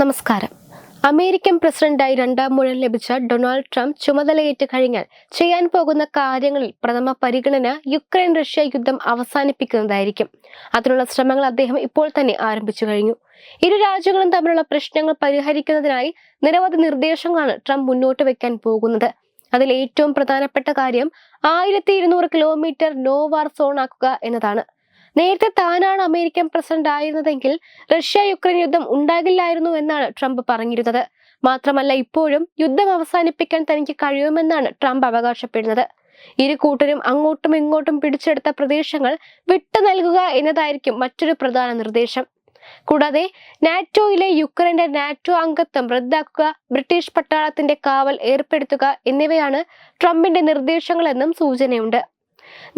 നമസ്കാരം. അമേരിക്കൻ പ്രസിഡന്റായി രണ്ടാം മുഴം ലഭിച്ച ഡൊണാൾഡ് ട്രംപ് ചുമതലയേറ്റ് കഴിഞ്ഞാൽ ചെയ്യാൻ പോകുന്ന കാര്യങ്ങളിൽ പ്രഥമ പരിഗണന യുക്രൈൻ റഷ്യ യുദ്ധം അവസാനിപ്പിക്കുന്നതായിരിക്കും. അതിനുള്ള ശ്രമങ്ങൾ അദ്ദേഹം ഇപ്പോൾ തന്നെ ആരംഭിച്ചു കഴിഞ്ഞു. ഇരു രാജ്യങ്ങളും തമ്മിലുള്ള പ്രശ്നങ്ങൾ പരിഹരിക്കുന്നതിനായി നിരവധി നിർദ്ദേശങ്ങളാണ് ട്രംപ് മുന്നോട്ട് വെക്കാൻ പോകുന്നത്. അതിൽ ഏറ്റവും പ്രധാനപ്പെട്ട കാര്യം ആയിരത്തി ഇരുന്നൂറ് കിലോമീറ്റർ നോ വാർ സോൺ ആക്കുക എന്നതാണ്. നേരത്തെ താനാണ് അമേരിക്കൻ പ്രസിഡന്റ് ആയിരുന്നതെങ്കിൽ റഷ്യ യുക്രൈൻ യുദ്ധം ഉണ്ടാകില്ലായിരുന്നു എന്നാണ് ട്രംപ് പറഞ്ഞിരുന്നത്. മാത്രമല്ല ഇപ്പോഴും യുദ്ധം അവസാനിപ്പിക്കാൻ തനിക്ക് കഴിയുമെന്നാണ് ട്രംപ് അവകാശപ്പെടുന്നത്. ഇരു കൂട്ടരും അങ്ങോട്ടും ഇങ്ങോട്ടും പിടിച്ചെടുത്ത പ്രദേശങ്ങൾ വിട്ടു നൽകുക എന്നതായിരിക്കും മറ്റൊരു പ്രധാന നിർദ്ദേശം. കൂടാതെ നാറ്റോയിലെ യുക്രൈന്റെ നാറ്റോ അംഗത്വം റദ്ദാക്കുക ബ്രിട്ടീഷ് പട്ടാളത്തിന്റെ കാവൽ ഏർപ്പെടുത്തുക എന്നിവയാണ് ട്രംപിന്റെ നിർദ്ദേശങ്ങളെന്നും സൂചനയുണ്ട്.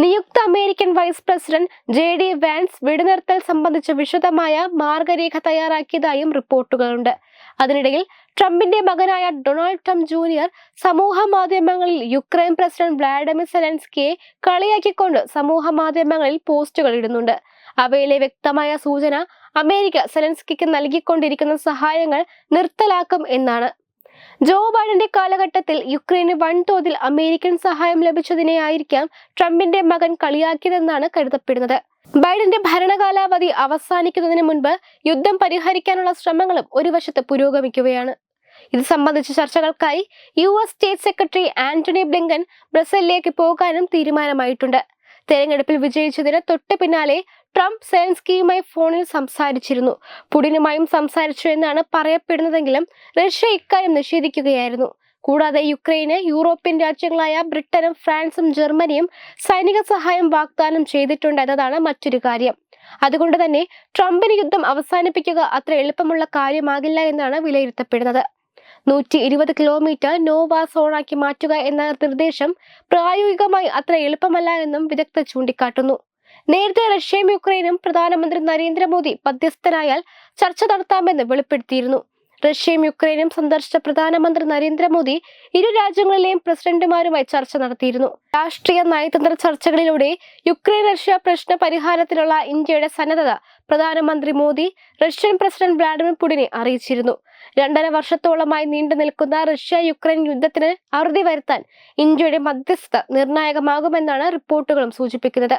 നിയുക്ത American vice president J D Vance വെടിനിർത്തൽ സംബന്ധിച്ച് വിശദമായ മാർഗരേഖ തയ്യാറാക്കിയതായും റിപ്പോർട്ടുകളുണ്ട്. അതിനിടയിൽ ട്രംപിന്റെ മകനായ ഡൊണാൾഡ് ട്രംപ് ജൂനിയർ സമൂഹ മാധ്യമങ്ങളിൽ യുക്രൈൻ പ്രസിഡന്റ് വ്ളാഡിമിർ സെലൻസ്കിയെ കളിയാക്കിക്കൊണ്ട് സമൂഹ മാധ്യമങ്ങളിൽ പോസ്റ്റുകൾ ഇടുന്നുണ്ട്. അവയിലെ വ്യക്തമായ സൂചന അമേരിക്ക സെലൻസ്കിക്ക് നൽകിക്കൊണ്ടിരിക്കുന്ന സഹായങ്ങൾ നിർത്തലാക്കും എന്നാണ് ജോ ബൈഡന്റെ കാലഘട്ടത്തിൽ യുക്രൈന് വൻതോതിൽ അമേരിക്കൻ സഹായം ലഭിച്ചതിനെ ആയിരിക്കാം ട്രംപിന്റെ മകൻ കളിയാക്കിയതെന്നാണ് കരുതപ്പെടുന്നത്. ബൈഡന്റെ ഭരണകാലാവധി അവസാനിക്കുന്നതിന് മുൻപ് യുദ്ധം പരിഹരിക്കാനുള്ള ശ്രമങ്ങളും ഒരു വശത്ത് പുരോഗമിക്കുകയാണ്. ഇത് സംബന്ധിച്ച ചർച്ചകൾക്കായി U S state secretary Antony Blinken ബ്രസലിലേക്ക് പോകാനും തീരുമാനമായിട്ടുണ്ട്. തെരഞ്ഞെടുപ്പിൽ വിജയിച്ചതിന് തൊട്ടു പിന്നാലെ ട്രംപ് സെലൻസ്കിയുമായി ഫോണിൽ സംസാരിച്ചിരുന്നു. പുടിനുമായും സംസാരിച്ചു എന്നാണ് പറയപ്പെടുന്നതെങ്കിലും റഷ്യ ഇക്കാര്യം നിഷേധിക്കുകയായിരുന്നു. കൂടാതെ യുക്രൈന് യൂറോപ്യൻ രാജ്യങ്ങളായ ബ്രിട്ടനും ഫ്രാൻസും ജർമ്മനിയും സൈനിക സഹായം വാഗ്ദാനം ചെയ്തിട്ടുണ്ട് എന്നതാണ് മറ്റൊരു കാര്യം. അതുകൊണ്ട് തന്നെ ട്രംപിന് യുദ്ധം അവസാനിപ്പിക്കുക അത്ര എളുപ്പമുള്ള കാര്യമാകില്ല എന്നാണ് വിലയിരുത്തപ്പെടുന്നത്. നൂറ്റി ഇരുപത് കിലോമീറ്റർ നോവ സോണാക്കി മാറ്റുക എന്ന നിർദ്ദേശം പ്രായോഗികമായി അത്ര എളുപ്പമല്ല എന്നും വിദഗ്ധ ചൂണ്ടിക്കാട്ടുന്നു. നേരത്തെ റഷ്യയും യുക്രൈനും പ്രധാനമന്ത്രി നരേന്ദ്രമോദി മധ്യസ്ഥനായാൽ ചർച്ച നടത്താമെന്ന് വെളിപ്പെടുത്തിയിരുന്നു. റഷ്യയും യുക്രൈനും സന്ദർശിച്ച പ്രധാനമന്ത്രി നരേന്ദ്രമോദി ഇരു രാജ്യങ്ങളിലെയും പ്രസിഡന്റുമാരുമായി ചർച്ച നടത്തിയിരുന്നു. രാഷ്ട്രീയ നയതന്ത്ര ചർച്ചകളിലൂടെ യുക്രൈൻ റഷ്യ പ്രശ്ന പരിഹാരത്തിലുള്ള ഇന്ത്യയുടെ സന്നദ്ധത പ്രധാനമന്ത്രി മോദി റഷ്യൻ പ്രസിഡന്റ് വ്ളാഡിമിർ പുടിനെ അറിയിച്ചിരുന്നു. രണ്ടര വർഷത്തോളമായി നീണ്ടു നിൽക്കുന്ന റഷ്യ യുക്രൈൻ യുദ്ധത്തിന് അറുതി വരുത്താൻ ഇന്ത്യയുടെ മധ്യസ്ഥത നിർണായകമാകുമെന്നാണ് റിപ്പോർട്ടുകളും സൂചിപ്പിക്കുന്നത്.